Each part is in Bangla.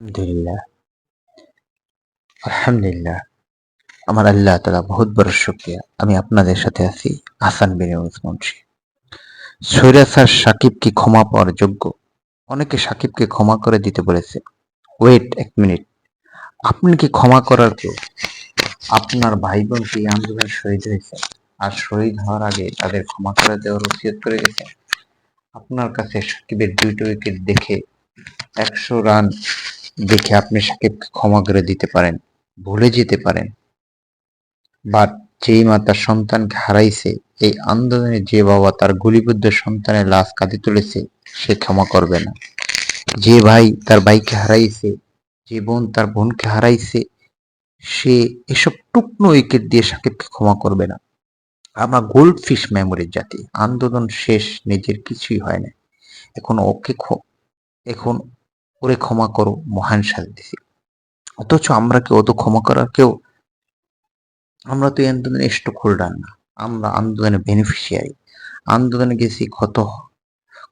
আলহামদুলিল্লাহ। আলহামদুলিল্লাহ। আমার আল্লাহ তালা বহুত বড় শুক্রিয়া। আমি আপনাদের সাথে আছি হাসান বিন মুন্সি। সৈরা স্যার সাকিবকে ক্ষমা পাওয়ার যোগ্য। অনেকে সাকিবকে ক্ষমা করে দিতে বলেছে। ওয়েট এক মিনিট। আপনি কি ক্ষমা করার কেউ? আপনার ভাই বোন কি আন্দোলনে শহীদ হয়েছে? আর শহীদ হওয়ার আগে তাদের ক্ষমা করে দেওয়ার ওসিয়ত করে গেছে? আপনার কাছে সাকিবের দুইটা উইকেট দেখে একশো রান দেখে আপনি সাকিবকে ক্ষমা করে দিতে পারেন, ভুলে যেতে পারেন। বাট যেই মা তার সন্তানকে হারাইছে, এই আন্দোলনে যে বাবা তার গুলিবদ্ধ সন্তানের লাশ কাঁধে তুলেছে, সে ক্ষমা করবে না। যে ভাই তার ভাইকে হারাইছে, যে বোন তার বোনকে হারাইছে, সে এসব টুকনো উইকেট দিয়ে সাকিবকে ক্ষমা করবে না। আমরা গোল্ড ফিশ মেমোরির জাতি, আন্দোলন শেষ, নিজের কিছুই হয় না এখন ওকে এখন ওরে ক্ষমা করো, মহান শান্তি অথচ আমরা কেউ তো ক্ষমা করার কেউ, আমরা তো এই আন্দোলনে স্টক হোল্ডার না আমরা আন্দোলনের বেনিফিশিয়ারি আন্দোলনে গেছি, ক্ষত,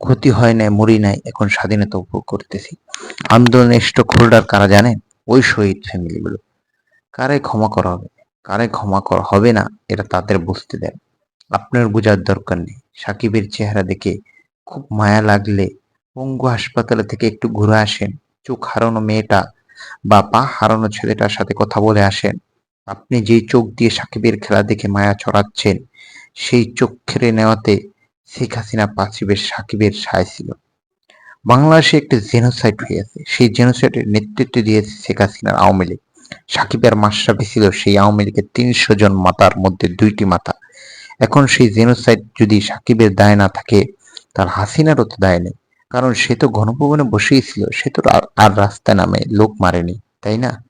ক্ষতি হয় নাই, মরি নাই, এখন স্বাধীনতা উপভোগ করতেছি। আন্দোলনের স্টক হোল্ডার কারা জানেন ওই শহীদ ফ্যামিলিগুলো। কারে ক্ষমা করা হবে? কারে ক্ষমা করা হবে না? এটা তাদের বুঝতে দেন আপনার বোঝার দরকার নেই। সাকিবের চেহারা দেখে খুব মায়া লাগলে পঙ্গু হাসপাতালে থেকে একটু ঘুরে আসেন। চোখ হারানো মেয়েটা বা পা হারানো ছেলেটার সাথে কথা বলে আসেন। আপনি যেই চোখ দিয়ে সাকিবের খেলা দেখে মায়া ছড়াচ্ছেন, সেই চোখ খেড়ে নেওয়াতে শেখ হাসিনা পাঁচিবের সাকিবের সায় ছিল। বাংলাদেশে একটি জেনোসাইড হয়েছে সেই জেনোসাইডের নেতৃত্ব দিয়েছে শেখ হাসিনার আওয়ামী লীগ। সাকিবের মাশরাফি ছিল সেই আওয়ামী লীগের তিনশো জন মাতার মধ্যে দুইটি মাথা এখন সেই জেনোসাইড যদি সাকিবের দায় না থাকে, তার হাসিনারও তো দায় নেই। কারণ সে তো গণভবনে বসেই ছিল, সে তো আর- রাস্তায় নামে, লোক মারেনি, তাই না?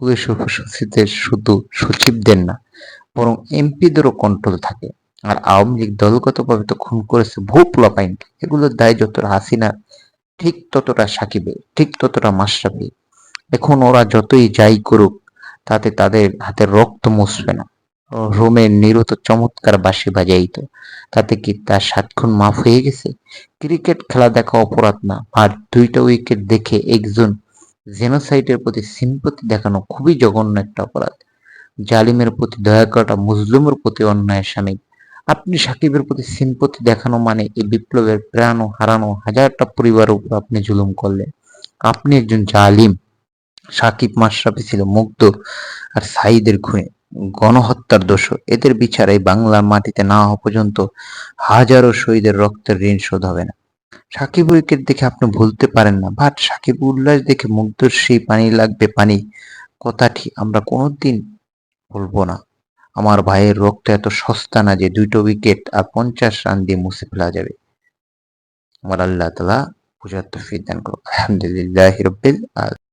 পুলিশ উপসচিবদের শুধু সচিবদের না, বরং এমপিদেরও কন্ট্রোল থাকে। আর আওয়ামী লীগ দলগতভাবে তো খুন করেছে বহু পোলাপাইন, এগুলোর দায় যতটা হাসিনা ঠিক ততটা সাকিবের, ঠিক ততটা মাশরাফি এখন ওরা যতই যাই করুক, তাতে তাদের হাতের রক্ত মুছবে না। রোমের নিরত চমৎকার বাঁশি বাজাইতো। তাতে কি তার সাত খুন মাফ হয়ে গেছে? ক্রিকেট খেলা দেখা অপরাধ না, আর দুইটা উইকেট দেখে একজন জেনোসাইটের প্রতি সিম্পতি দেখানো খুবই জঘন্য একটা অপরাধ। জালিমের প্রতি দয়া করাটা মুসলিমের প্রতি অন্যায় শামিল আপনি সাকিবের প্রতি সিম্পতি দেখানো মানে এই বিপ্লবের প্রাণ ও হারানো হাজারটা পরিবারের উপর আপনি জুলুম করলেন। আপনি একজন জালিম। সাকিব মাশরাফি ছিল মুগ্ধ আর সাইদের খুনে। গণহত্যার দোষ। এদের বিচার বাংলার মাটিতে না হওয়া পর্যন্ত হাজারো শহীদের রক্তের ঋণ শোধ হবে না। সাকিব উইকেট দেখে আপনি ভুলতে পারেন না বাট সাকিব উল্লাস দেখে মুগ্ধর সেই পানি লাগবে পানি। কথাটি আমরা কোনোদিন বলব না। আমার ভাইয়ের রক্ত এত সস্তা না যে দুইটো উইকেট আর পঞ্চাশ রান দিয়ে মুছে ফেলা যাবে। আমার আল্লাহ তালা বুঝার তৌফিক দান করো আলহামদুলিল্লাহ আলামিন।